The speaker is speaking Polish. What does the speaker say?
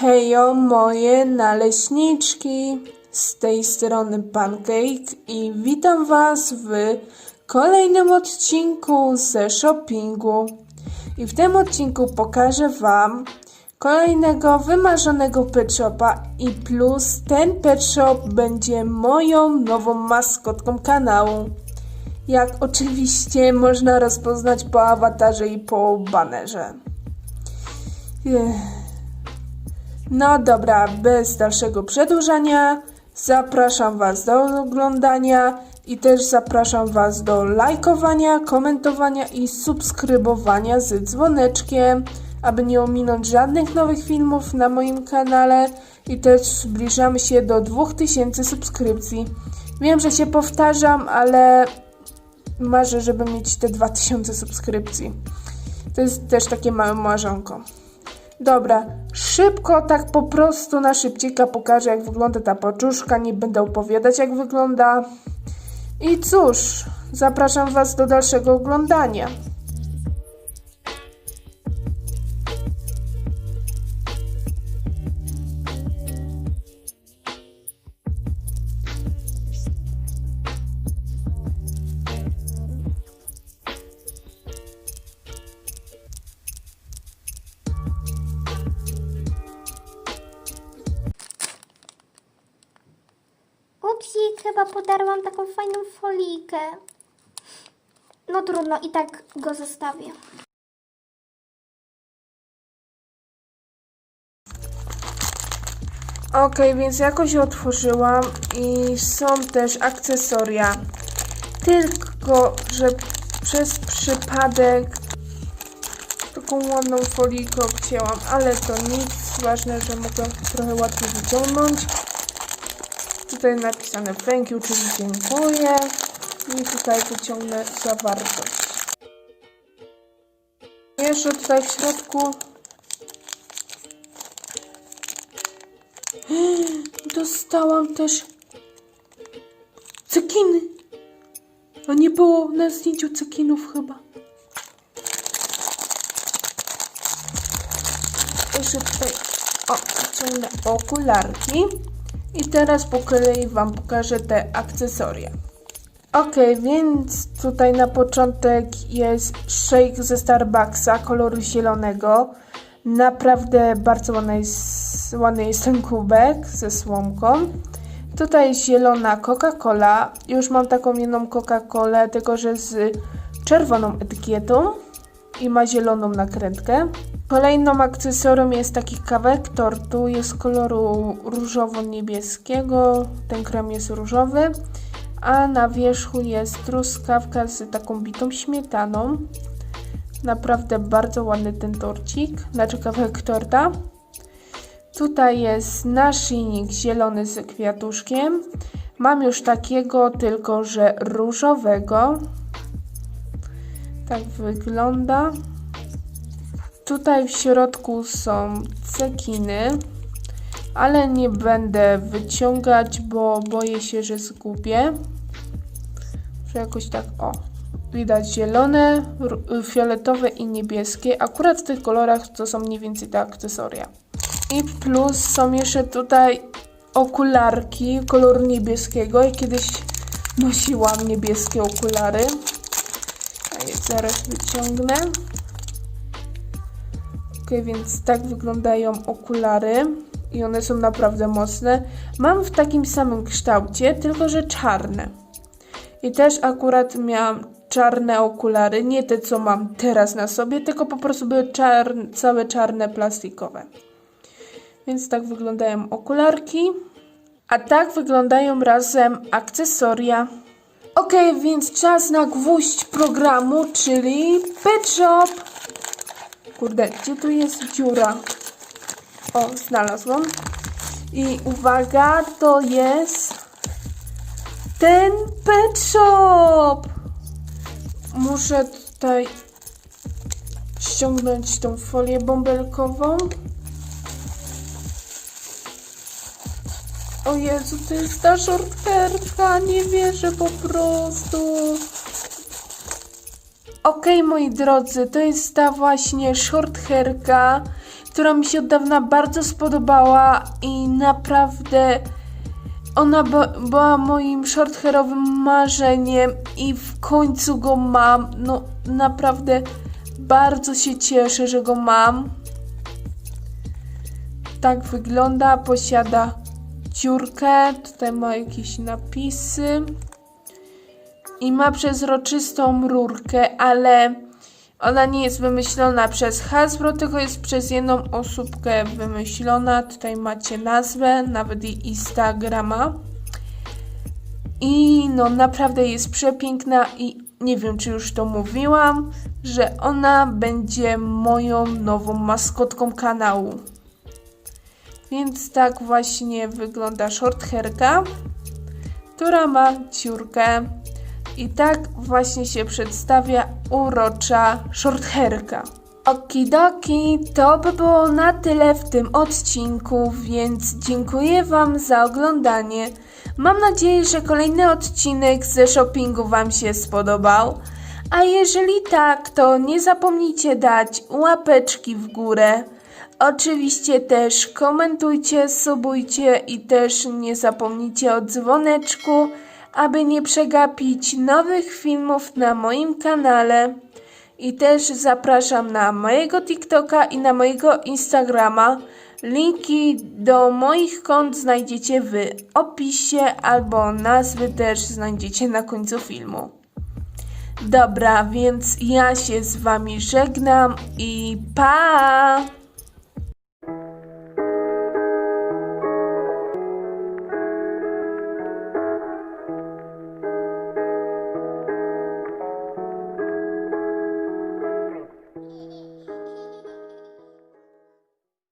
Hejo moje naleśniczki, z tej strony Pancake i witam Was w kolejnym odcinku ze shoppingu. I w tym odcinku pokażę Wam kolejnego wymarzonego pet shopa i plus ten pet shop będzie moją nową maskotką kanału. Jak oczywiście można rozpoznać po awatarze i po banerze. Ech. No dobra, bez dalszego przedłużania, zapraszam Was do oglądania i też zapraszam Was do lajkowania, komentowania i subskrybowania z dzwoneczkiem, aby nie ominąć żadnych nowych filmów na moim kanale i też zbliżamy się do 2000 subskrypcji. Wiem, że się powtarzam, ale marzę, żeby mieć te 2000 subskrypcji. To jest też takie małe marzonko. Dobra, szybko, tak po prostu na szybcika pokażę, jak wygląda ta paczuszka. Nie będę opowiadać, jak wygląda. I cóż, zapraszam Was do dalszego oglądania. Chyba podarłam taką fajną folijkę. No trudno, i tak go zostawię. Ok, więc jakoś otworzyłam i są też akcesoria. Tylko, że przez przypadek taką ładną folijkę obcięłam, ale to nic. Ważne, że mogę trochę łatwiej wyciągnąć. Tutaj napisane thank you, czyli dziękuję. I tutaj wyciągnę zawartość. Jeszcze tutaj w środku dostałam też cekiny. A nie było na zdjęciu cekinów chyba. Jeszcze tutaj o, wyciągnę okularki. I teraz po kolei Wam pokażę te akcesoria. Ok, więc tutaj na początek jest shake ze Starbucksa koloru zielonego. Naprawdę bardzo ładny jest, ładny jest ten kubek ze słomką. Tutaj jest zielona Coca-Cola. Już mam taką jedną Coca-Colę, tylko że z czerwoną etykietą i ma zieloną nakrętkę. Kolejną akcesorium jest taki kawałek tortu, jest koloru różowo-niebieskiego, ten krem jest różowy, a na wierzchu jest truskawka z taką bitą śmietaną. Naprawdę bardzo ładny ten torcik, znaczy kawałek torta. Tutaj jest naszyjnik zielony z kwiatuszkiem. Mam już takiego, tylko że różowego. Tak wygląda. Tutaj w środku są cekiny, ale nie będę wyciągać, bo boję się, że zgubię. Że jakoś tak, o, widać zielone, fioletowe i niebieskie. Akurat w tych kolorach to są mniej więcej te akcesoria. I plus są jeszcze tutaj okularki koloru niebieskiego. Ja kiedyś nosiłam niebieskie okulary. A je zaraz wyciągnę. Ok, więc tak wyglądają okulary i one są naprawdę mocne. Mam w takim samym kształcie, tylko że czarne. I też akurat miałam czarne okulary, nie te co mam teraz na sobie, tylko po prostu były czarne, całe czarne plastikowe. Więc tak wyglądają okularki. A tak wyglądają razem akcesoria. Ok, więc czas na gwóźdź programu, czyli Pet Shop. Kurde, gdzie tu jest dziura? O, znalazłam. I uwaga, to jest ten pet shop. Muszę tutaj ściągnąć tą folię bąbelkową. O Jezu, to jest ta shortherka, nie wierzę po prostu. Okej, moi drodzy, to jest ta właśnie short hairka, która mi się od dawna bardzo spodobała i naprawdę ona była moim shorthairowym marzeniem i w końcu go mam. No naprawdę bardzo się cieszę, że go mam. Tak wygląda, posiada dziurkę, tutaj ma jakieś napisy i ma przezroczystą rurkę, ale ona nie jest wymyślona przez Hasbro, tylko jest przez jedną osóbkę wymyślona. Tutaj macie nazwę, nawet i Instagrama. I no naprawdę jest przepiękna i nie wiem czy już to mówiłam, że ona będzie moją nową maskotką kanału. Więc tak właśnie wygląda shorthairka, która ma dziurkę. I tak właśnie się przedstawia urocza shorthairka. Okidoki, to by było na tyle w tym odcinku, więc dziękuję Wam za oglądanie. Mam nadzieję, że kolejny odcinek ze shoppingu Wam się spodobał. A jeżeli tak, to nie zapomnijcie dać łapeczki w górę. Oczywiście też komentujcie, subujcie i też nie zapomnijcie o dzwoneczku, aby nie przegapić nowych filmów na moim kanale. I też zapraszam na mojego TikToka i na mojego Instagrama. Linki do moich kont znajdziecie w opisie albo nazwy też znajdziecie na końcu filmu. Dobra, więc ja się z wami żegnam i pa!